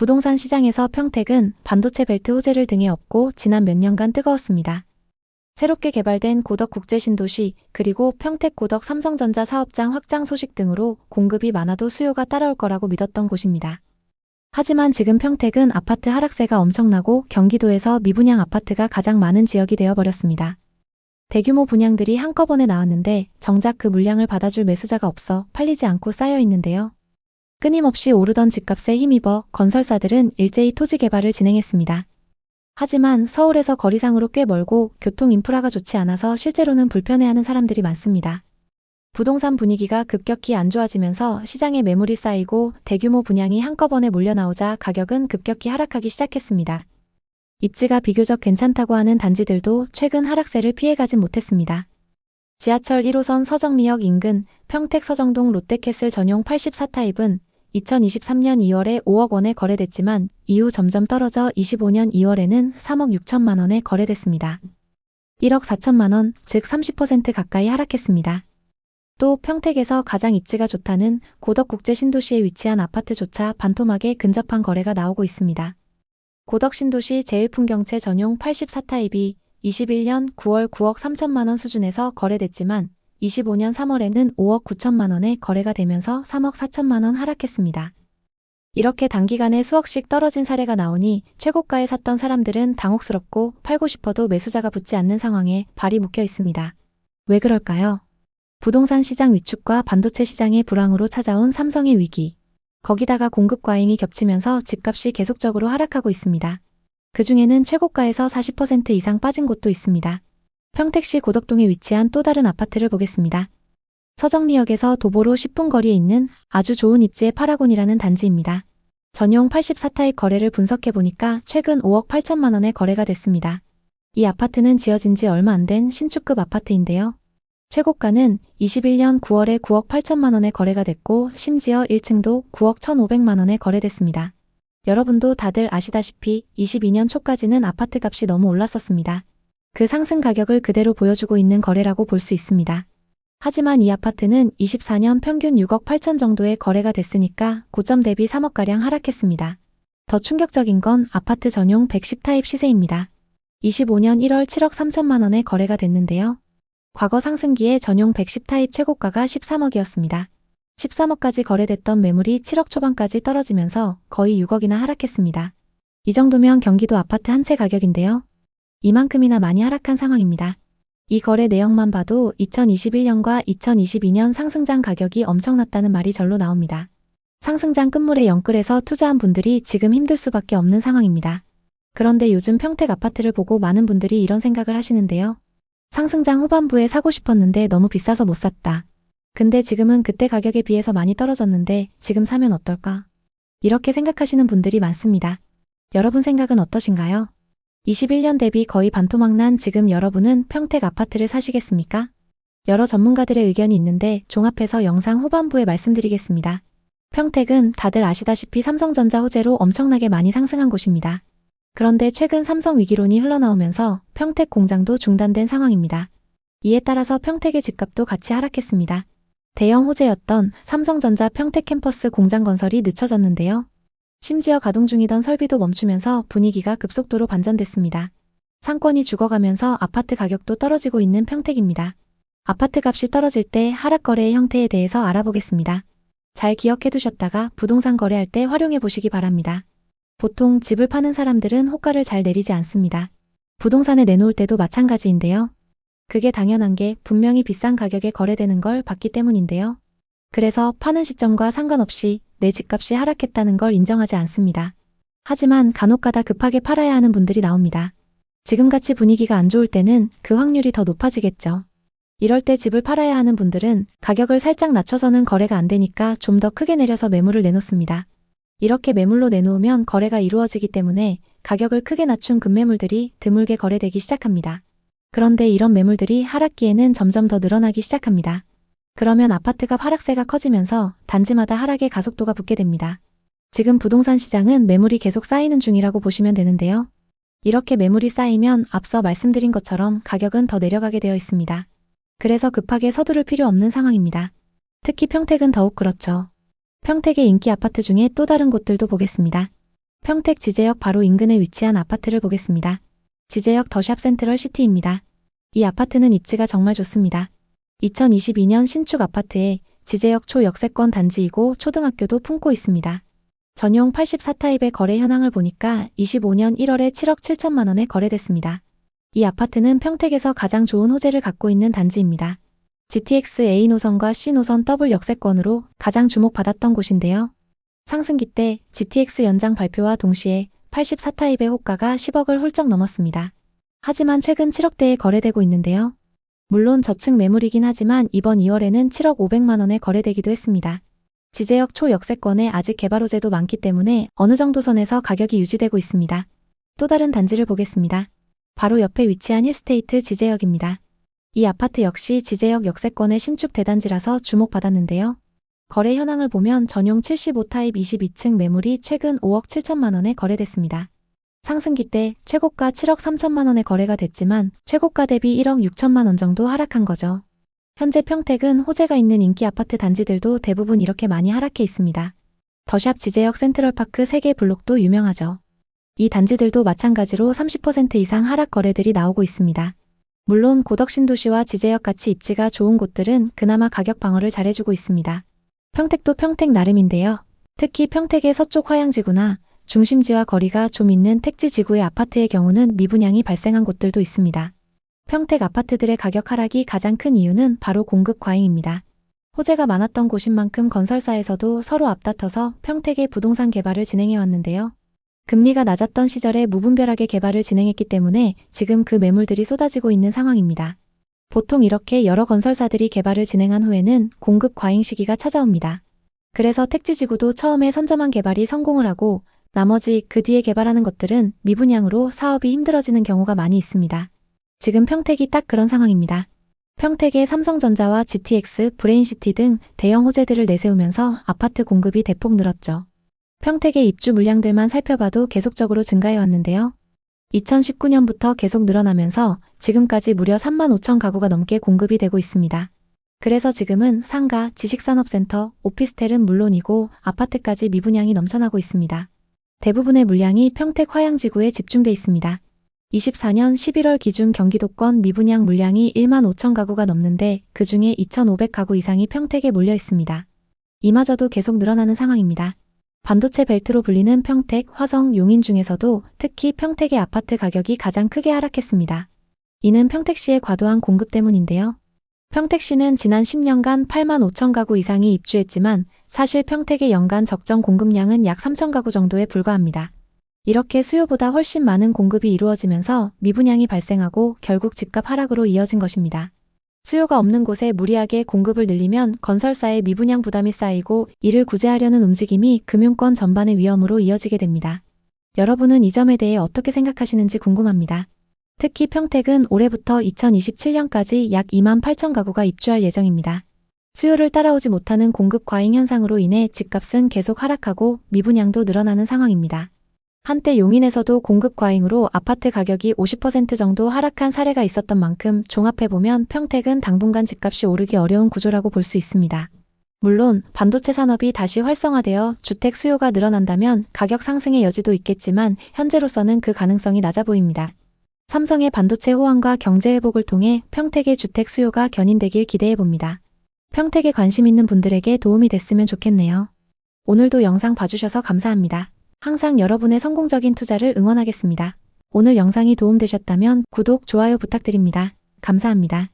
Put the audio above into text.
부동산 시장에서 평택은 반도체 벨트 호재를 등에 업고 지난 몇 년간 뜨거웠습니다. 새롭게 개발된 고덕 국제신도시 그리고 평택 고덕 삼성전자 사업장 확장 소식 등으로 공급이 많아도 수요가 따라올 거라고 믿었던 곳입니다. 하지만 지금 평택은 아파트 하락세가 엄청나고 경기도에서 미분양 아파트가 가장 많은 지역이 되어버렸습니다. 대규모 분양들이 한꺼번에 나왔는데 정작 그 물량을 받아줄 매수자가 없어 팔리지 않고 쌓여 있는데요. 끊임없이 오르던 집값에 힘입어 건설사들은 일제히 토지 개발을 진행했습니다. 하지만 서울에서 거리상으로 꽤 멀고 교통 인프라가 좋지 않아서 실제로는 불편해하는 사람들이 많습니다. 부동산 분위기가 급격히 안 좋아지면서 시장에 매물이 쌓이고 대규모 분양이 한꺼번에 몰려 나오자 가격은 급격히 하락하기 시작했습니다. 입지가 비교적 괜찮다고 하는 단지들도 최근 하락세를 피해가진 못했습니다. 지하철 1호선 서정미역 인근 평택 서정동 롯데캐슬 전용 84타입은 2023년 2월에 5억 원에 거래됐지만 이후 점점 떨어져 25년 2월에는 3억 6천만 원에 거래됐습니다. 1억 4천만 원, 즉 30% 가까이 하락했습니다. 또 평택에서 가장 입지가 좋다는 고덕국제 신도시에 위치한 아파트조차 반토막에 근접한 거래가 나오고 있습니다. 고덕 신도시 제일풍경채 전용 84타입이 21년 9월 9억 3천만 원 수준에서 거래됐지만 25년 3월에는 5억 9천만 원에 거래가 되면서 3억 4천만 원 하락했습니다. 이렇게 단기간에 수억씩 떨어진 사례가 나오니 최고가에 샀던 사람들은 당혹스럽고 팔고 싶어도 매수자가 붙지 않는 상황에 발이 묶여 있습니다. 왜 그럴까요? 부동산 시장 위축과 반도체 시장의 불황으로 찾아온 삼성의 위기. 거기다가 공급 과잉이 겹치면서 집값이 계속적으로 하락하고 있습니다. 그 중에는 최고가에서 40% 이상 빠진 곳도 있습니다. 평택시 고덕동에 위치한 또 다른 아파트를 보겠습니다. 서정리역에서 도보로 10분 거리에 있는 아주 좋은 입지의 파라곤이라는 단지입니다. 전용 84타입 거래를 분석해 보니까 최근 5억 8천만 원에 거래가 됐습니다. 이 아파트는 지어진 지 얼마 안 된 신축급 아파트인데요. 최고가는 21년 9월에 9억 8천만 원에 거래가 됐고 심지어 1층도 9억 1,500만 원에 거래됐습니다. 여러분도 다들 아시다시피 22년 초까지는 아파트 값이 너무 올랐었습니다. 그 상승 가격을 그대로 보여주고 있는 거래라고 볼 수 있습니다. 하지만 이 아파트는 24년 평균 6억 8천 정도의 거래가 됐으니까 고점 대비 3억가량 하락했습니다. 더 충격적인 건 아파트 전용 110타입 시세입니다. 25년 1월 7억 3천만 원에 거래가 됐는데요. 과거 상승기에 전용 110타입 최고가가 13억이었습니다. 13억까지 거래됐던 매물이 7억 초반까지 떨어지면서 거의 6억이나 하락했습니다. 이 정도면 경기도 아파트 한 채 가격인데요. 이만큼이나 많이 하락한 상황입니다. 이 거래 내용만 봐도 2021년과 2022년 상승장 가격이 엄청났다는 말이 절로 나옵니다. 상승장 끝물에 영끌해서 투자한 분들이 지금 힘들 수밖에 없는 상황입니다. 그런데 요즘 평택 아파트를 보고 많은 분들이 이런 생각을 하시는데요. 상승장 후반부에 사고 싶었는데 너무 비싸서 못 샀다. 근데 지금은 그때 가격에 비해서 많이 떨어졌는데 지금 사면 어떨까? 이렇게 생각하시는 분들이 많습니다. 여러분 생각은 어떠신가요? 21년 대비 거의 반토막 난 지금 여러분은 평택 아파트를 사시겠습니까? 여러 전문가들의 의견이 있는데 종합해서 영상 후반부에 말씀드리겠습니다. 평택은 다들 아시다시피 삼성전자 호재로 엄청나게 많이 상승한 곳입니다. 그런데 최근 삼성 위기론이 흘러나오면서 평택 공장도 중단된 상황입니다. 이에 따라서 평택의 집값도 같이 하락했습니다. 대형 호재였던 삼성전자 평택 캠퍼스 공장 건설이 늦춰졌는데요. 심지어 가동 중이던 설비도 멈추면서 분위기가 급속도로 반전됐습니다. 상권이 죽어가면서 아파트 가격도 떨어지고 있는 평택입니다. 아파트 값이 떨어질 때 하락 거래의 형태에 대해서 알아보겠습니다. 잘 기억해 두셨다가 부동산 거래할 때 활용해 보시기 바랍니다. 보통 집을 파는 사람들은 호가를 잘 내리지 않습니다. 부동산에 내놓을 때도 마찬가지인데요. 그게 당연한 게 분명히 비싼 가격에 거래되는 걸 봤기 때문인데요. 그래서 파는 시점과 상관없이 내 집값이 하락했다는 걸 인정하지 않습니다. 하지만 간혹가다 급하게 팔아야 하는 분들이 나옵니다. 지금같이 분위기가 안 좋을 때는 그 확률이 더 높아지겠죠. 이럴 때 집을 팔아야 하는 분들은 가격을 살짝 낮춰서는 거래가 안 되니까 좀 더 크게 내려서 매물을 내놓습니다. 이렇게 매물로 내놓으면 거래가 이루어지기 때문에 가격을 크게 낮춘 급매물들이 드물게 거래되기 시작합니다. 그런데 이런 매물들이 하락기에는 점점 더 늘어나기 시작합니다. 그러면 아파트값 하락세가 커지면서 단지마다 하락의 가속도가 붙게 됩니다. 지금 부동산 시장은 매물이 계속 쌓이는 중이라고 보시면 되는데요. 이렇게 매물이 쌓이면 앞서 말씀드린 것처럼 가격은 더 내려가게 되어 있습니다. 그래서 급하게 서두를 필요 없는 상황입니다. 특히 평택은 더욱 그렇죠. 평택의 인기 아파트 중에 또 다른 곳들도 보겠습니다. 평택 지제역 바로 인근에 위치한 아파트를 보겠습니다. 지제역 더샵 센트럴 시티입니다. 이 아파트는 입지가 정말 좋습니다. 2022년 신축 아파트에 지제역 초역세권 단지이고 초등학교도 품고 있습니다. 전용 84타입의 거래 현황을 보니까 25년 1월에 7억 7천만 원에 거래됐습니다. 이 아파트는 평택에서 가장 좋은 호재를 갖고 있는 단지입니다. GTX A 노선과 C 노선 더블 역세권으로 가장 주목받았던 곳인데요. 상승기 때 GTX 연장 발표와 동시에 84타입의 호가가 10억을 훌쩍 넘었습니다. 하지만 최근 7억대에 거래되고 있는데요. 물론 저층 매물이긴 하지만 이번 2월에는 7억 500만 원에 거래되기도 했습니다. 지제역 초역세권에 아직 개발 호재도 많기 때문에 어느 정도 선에서 가격이 유지되고 있습니다. 또 다른 단지를 보겠습니다. 바로 옆에 위치한 힐스테이트 지제역입니다. 이 아파트 역시 지제역 역세권의 신축 대단지라서 주목받았는데요. 거래 현황을 보면 전용 75타입 22층 매물이 최근 5억 7천만 원에 거래됐습니다. 상승기 때 최고가 7억 3천만 원에 거래가 됐지만 최고가 대비 1억 6천만 원 정도 하락한 거죠. 현재 평택은 호재가 있는 인기 아파트 단지들도 대부분 이렇게 많이 하락해 있습니다. 더샵 지제역 센트럴파크 3개 블록도 유명하죠. 이 단지들도 마찬가지로 30% 이상 하락 거래들이 나오고 있습니다. 물론 고덕 신도시와 지제역 같이 입지가 좋은 곳들은 그나마 가격 방어를 잘해주고 있습니다. 평택도 평택 나름인데요. 특히 평택의 서쪽 화양지구나 중심지와 거리가 좀 있는 택지 지구의 아파트의 경우는 미분양이 발생한 곳들도 있습니다. 평택 아파트들의 가격 하락이 가장 큰 이유는 바로 공급 과잉입니다. 호재가 많았던 곳인 만큼 건설사에서도 서로 앞다퉈서 평택의 부동산 개발을 진행해 왔는데요. 금리가 낮았던 시절에 무분별하게 개발을 진행했기 때문에 지금 그 매물들이 쏟아지고 있는 상황입니다. 보통 이렇게 여러 건설사들이 개발을 진행한 후에는 공급 과잉 시기가 찾아옵니다. 그래서 택지지구도 처음에 선점한 개발이 성공을 하고 나머지 그 뒤에 개발하는 것들은 미분양으로 사업이 힘들어지는 경우가 많이 있습니다. 지금 평택이 딱 그런 상황입니다. 평택의 삼성전자와 GTX, 브레인시티 등 대형 호재들을 내세우면서 아파트 공급이 대폭 늘었죠. 평택의 입주 물량들만 살펴봐도 계속적으로 증가해 왔는데요. 2019년부터 계속 늘어나면서 지금까지 무려 3만 5천 가구가 넘게 공급이 되고 있습니다. 그래서 지금은 상가, 지식산업센터, 오피스텔은 물론이고 아파트까지 미분양이 넘쳐나고 있습니다. 대부분의 물량이 평택 화양지구에 집중돼 있습니다. 24년 11월 기준 경기도권 미분양 물량이 1만 5천 가구가 넘는데 그 중에 2,500가구 이상이 평택에 몰려 있습니다. 이마저도 계속 늘어나는 상황입니다. 반도체 벨트로 불리는 평택, 화성, 용인 중에서도 특히 평택의 아파트 가격이 가장 크게 하락했습니다. 이는 평택시의 과도한 공급 때문인데요. 평택시는 지난 10년간 8만 5천 가구 이상이 입주했지만 사실 평택의 연간 적정 공급량은 약 3천 가구 정도에 불과합니다. 이렇게 수요보다 훨씬 많은 공급이 이루어지면서 미분양이 발생하고 결국 집값 하락으로 이어진 것입니다. 수요가 없는 곳에 무리하게 공급을 늘리면 건설사의 미분양 부담이 쌓이고 이를 구제하려는 움직임이 금융권 전반의 위험으로 이어지게 됩니다. 여러분은 이 점에 대해 어떻게 생각하시는지 궁금합니다. 특히 평택은 올해부터 2027년까지 약 2만 8천 가구가 입주할 예정입니다. 수요를 따라오지 못하는 공급 과잉 현상으로 인해 집값은 계속 하락하고 미분양도 늘어나는 상황입니다. 한때 용인에서도 공급 과잉으로 아파트 가격이 50% 정도 하락한 사례가 있었던 만큼 종합해보면 평택은 당분간 집값이 오르기 어려운 구조라고 볼 수 있습니다. 물론 반도체 산업이 다시 활성화되어 주택 수요가 늘어난다면 가격 상승의 여지도 있겠지만 현재로서는 그 가능성이 낮아 보입니다. 삼성의 반도체 호황과 경제 회복을 통해 평택의 주택 수요가 견인되길 기대해 봅니다. 평택에 관심 있는 분들에게 도움이 됐으면 좋겠네요. 오늘도 영상 봐주셔서 감사합니다. 항상 여러분의 성공적인 투자를 응원하겠습니다. 오늘 영상이 도움되셨다면 구독, 좋아요 부탁드립니다. 감사합니다.